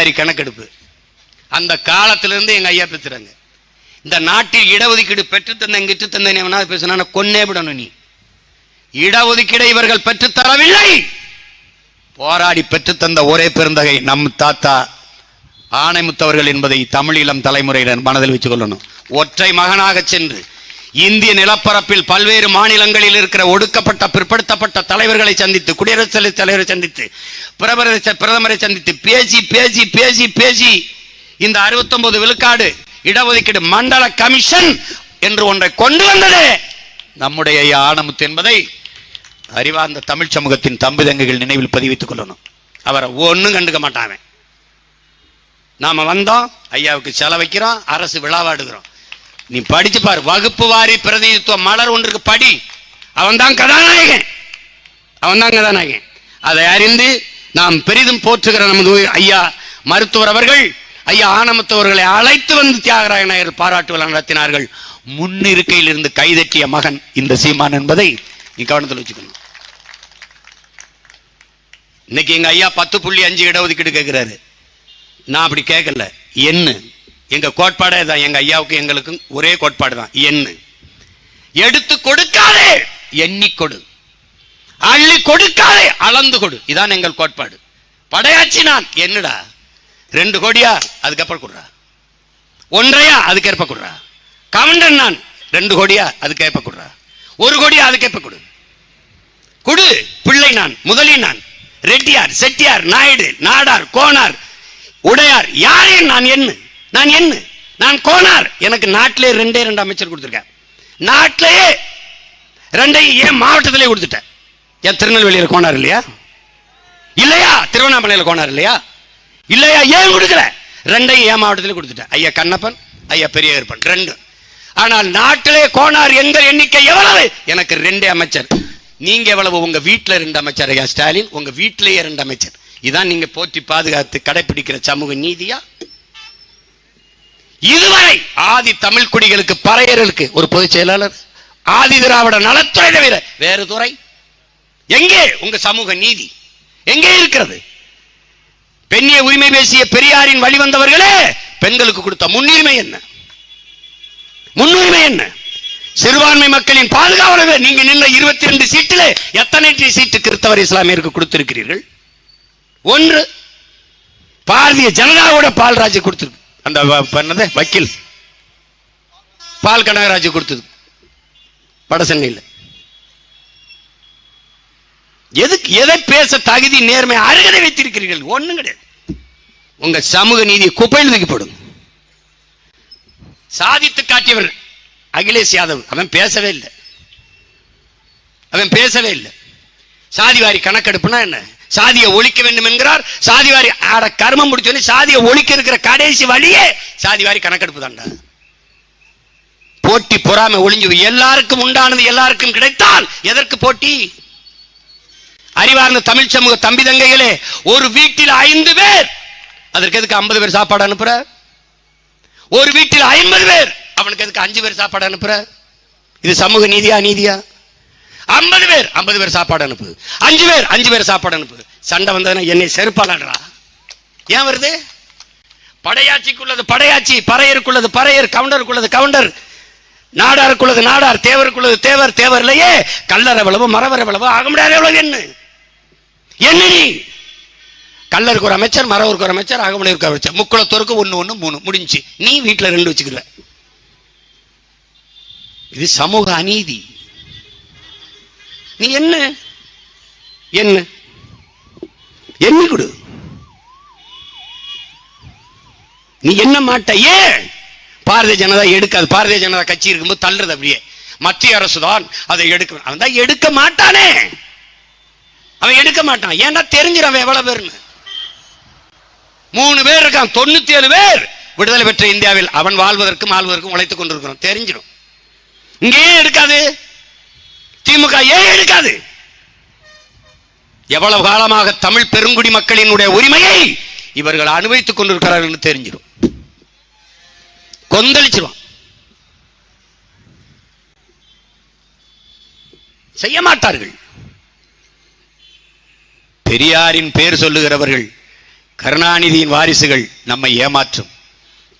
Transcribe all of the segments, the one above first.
வாரி கணக்கெடுப்பு. அந்த காலத்திலிருந்து எங்கள் ஐயா பேசுகிறாங்க இந்த நாட்டில் இடஒதுக்கீடு பெற்று தந்த கிட்டு தந்தேன் எவனா பேசினா கொன்னே விடணும் நீ. இடஒதுக்கீடை இவர்கள் பெற்றுத்தரவில்லை போராடி பெற்றுத்தந்த ஒரே பெருந்தகை நம் தாத்தா ஆணைமுத்தவர்கள் என்பதை தமிழீழம் தலைமுறையினர் மனதில் வச்சுக்கொள்ளணும் ஒற்றை மகனாக சென்று இந்திய நிலப்பரப்பில் பல்வேறு மாநிலங்களில் இருக்கிற ஒடுக்கப்பட்ட பிற்படுத்தப்பட்ட தலைவர்களை சந்தித்து குடியரசுத் தலைவர் தலைவரை சந்தித்து பிரபர பிரதமரை சந்தித்து பேசி பேசி பேசி பேசி இந்த 69 விழுக்காடு இடஒதுக்கீடு மண்டல கமிஷன் என்று ஒன்றை கொண்டு வந்ததே. நம்முடைய ஆனமுத்து என்பதை அறிவார்ந்த தமிழ் சமூகத்தின் தம்பிதங்கைகள் நினைவில் பதிவித்துக் கொள்ளணும். அவரை ஒன்றும் கண்டுக்க மாட்டாங்க நாம வந்தோம் ஐயாவுக்கு செலவைக்கிறோம் அரசு விழாவாடுகிறோம். நீ படிச்சு பாரு. வகுப்பு வாரி பிரதிநிதித்துவம் மலர் ஒன்றுக்கு படி. அவன் தான் கதாநாயகன். அவன் தான் கதாநாயகன். அதை அறிந்து நாம் பெரிதும் போற்றுகிற நமது ஐயா மருத்துவர் அவர்கள் ஐயா ஆனமத்தவர்களை அழைத்து வந்து தியாகராய நாயர் பாராட்டு விழா நடத்தினார்கள். முன்னிருக்கையில் இருந்து கைதட்டிய மகன் இந்த சீமான் என்பதை நீ கவனத்தில் வச்சுக்கணும். இன்னைக்கு எங்க ஐயா பத்து புள்ளி அஞ்சு இடஒதுக்கீடு கேட்கிறாரு நான் அப்படி கேட்கல என்ன? எங்க கோட்பாடே தான் எங்க ஐயாவுக்கும் எங்களுக்கும் ஒரே கோட்பாடு தான். எண்ணு. எடுத்து கொடுக்காதே. எண்ணி கொடு. அள்ளி கொடுக்காதே. அளந்து கொடு. இதான் எங்கள் கோட்பாடு. படையாச்சி நான். என்னடா? ரெண்டு கோடியா? அதுக்கப்புறம் கொடுறா. ஒன்றையா? அதுக்கேற்ப கொடுறா. கவுண்டன் நான். ரெண்டு கோடியா? அதுக்கேற்ப கொடுறா. ஒரு கோடியா? அதுக்கேற்ப கொடு. குடு. பிள்ளை நான். முதலி நான். ரெட்டியார் செட்டியார் நாயுடு நாடார் கோனார் உடையார். யாரையும் நான்? என்ன நான் என்ன நான் கோனார். எனக்கு நாட்டிலே ரெண்டே ரெண்டு அமைச்சர் கொடுத்துருக்கேன். நாட்டிலேயே ரெண்டையும் ஏன் மாவட்டத்திலே கொடுத்துட்டேன்? ஏன் திருநெல்வேலியில் கோனார் இல்லையா? இல்லையா? திருவண்ணாமலையில் கோனார் இல்லையா? இல்லையா? ஏன் கொடுக்கல? ரெண்டையும் ஏன் மாவட்டத்திலே கொடுத்துட்டேன். ஐயா கண்ணப்பன் ஐயா பெரிய ஏற்பன் ரெண்டு. ஆனால் நாட்டிலே கோனார் எங்கள் எண்ணிக்கை எவ்வளவு? எனக்கு ரெண்டே அமைச்சர். நீங்க எவ்வளவு? உங்க வீட்டில் ரெண்டு அமைச்சர் ஐயா ஸ்டாலின் உங்க வீட்டிலேயே ரெண்டு அமைச்சர். இதான் நீங்க போற்றி பாதுகாத்து கடைபிடிக்கிற சமூக நீதியா? இதுவரை ஆதி தமிழ் குடிகளுக்கு பறையர்களுக்கு ஒரு பொதுச் செயலாளர் ஆதி திராவிட நலத்துறை தவிர வேறு துறை? எங்கே உங்க சமூக நீதி? எங்கே இருக்கிறது? பெண்ணிய உரிமை பேசிய பெரியாரின் வழிவந்தவர்களே பெண்களுக்கு கொடுத்த முன்னுரிமை என்ன? முன்னுரிமை என்ன? சிறுபான்மை மக்களின் பாதுகாவலர்கள் நீங்க நின்ற இருபத்தி ரெண்டு சீட்டில் எத்தனை சீட்டு கிறிஸ்தவர் இஸ்லாமியருக்கு கொடுத்திருக்கிறீர்கள்? ஒன்று பாரதிய ஜனதாவோட பால்ராஜ் கொடுத்திருக்கு. அந்த பண்ணது வக்கீல். பால் கனகராஜ் கொடுத்தது. வடசென்னையில் எதுக்கு எதை பேச தகுதி நேர்மை அருகதை வைத்திருக்கிறீர்கள்? ஒண்ணும் கிடையாது. உங்க சமூக நீதி குப்பையில் தூக்கி சாதித்து காட்டியவர் அகிலேஷ் யாதவ். அவன் பேசவே இல்லை. அவன் பேசவே இல்லை. சாதிவாரி கணக்கெடுப்புனா என்ன? சாதியை ஒழிக்க வேண்டும் என்கிறார். சாதிவாரி ஆட கர்மம் முடிச்சோன்னு சாதியை ஒழிக்க இருக்கிற கடைசி வழியே சாதிவாரி கணக்கெடுப்பு தாண்டா. போட்டி பொறாமை ஒளிஞ்சு எல்லாருக்கும் உண்டானது எல்லாருக்கும் கிடைத்தால் எதற்கு போட்டி? அறிவார்ந்த தமிழ் சமூக தம்பி தங்கைகளே ஒரு வீட்டில் ஐந்து பேர். அதற்கு எதுக்கு ஐம்பது பேர் சாப்பாடு அனுப்புற? ஒரு வீட்டில் ஐம்பது பேர். அவனுக்கு எதுக்கு அஞ்சு பேர் சாப்பாடு அனுப்புற? இது சமூக நீதியா நீதியா? ஐம்பது பேர் ஐம்பது பேர் சாப்பாடு அனுப்பு. அஞ்சு பேர் அஞ்சு பேர் சாப்பாடு அனுப்பு. சண்டை வந்ததுன்னா என்னை செருப்பாளாடுறா ஏன் வருது? படையாட்சிக்குள்ளது படையாட்சி பறையருக்குள்ளது பறையர் கவுண்டருக்குள்ளது கவுண்டர். நாடாருக்குள்ளது நாடார் தேவருக்குள்ளது தேவர் தேவர்லையே கல்லர் எவ்வளவு மரவர் எவ்வளவு ஆக முடியாது எவ்வளவு என்ன என்ன நீ. கல்லருக்கு ஒரு அமைச்சர் மரவருக்கு ஒரு அமைச்சர் ஆகமணியருக்கு ஒரு அமைச்சர். முக்குளத்தோருக்கு ஒன்று ஒன்று மூணு. முடிஞ்சு நீ வீட்டில் ரெண்டு வச்சுக்கிற. இது சமூக அநீதி. நீ என்ன? என்ன? எண்ணி கொடு? நீ என்ன மாட்ட? ஏன்? பாரதிய ஜனதா எடுக்காது. பாரதிய ஜனதா கட்சி இருக்கும்போது தள்ளுறது அப்படியே. மத்திய அரசு தான் அதை எடுக்க அவன் தான் எடுக்க மாட்டானே. அவன் எடுக்க மாட்டான். ஏன்னா தெரிஞ்சிடும் அவன் எவ்வளவு பேர்னு மூணு பேர் இருக்கான். தொண்ணூத்தி ஏழு பேர் விடுதலை பெற்ற இந்தியாவில் அவன் வாழ்வதற்கும் ஆழ்வதற்கும் உழைத்துக் கொண்டிருக்கிறான் தெரிஞ்சிடும் இங்கேயே எடுக்காது. திமுக ஏன் எடுக்காது? எவ்வளவு காலமாக தமிழ் பெருங்குடி மக்களினுடைய உரிமையை இவர்கள் அனுபவித்துக் கொண்டிருக்கிறார்கள் என்று தெரிஞ்சிடும். கொந்தளிச்சிருவான். செய்ய மாட்டார்கள். பெரியாரின் பேர் சொல்லுகிறவர்கள் கருணாநிதியின் வாரிசுகள் நம்மை ஏமாற்றும்.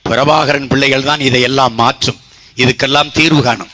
பிரபாகரன் பிள்ளைகள் தான் இதையெல்லாம் மாற்றும். இதுக்கெல்லாம் தீர்வு காணும்.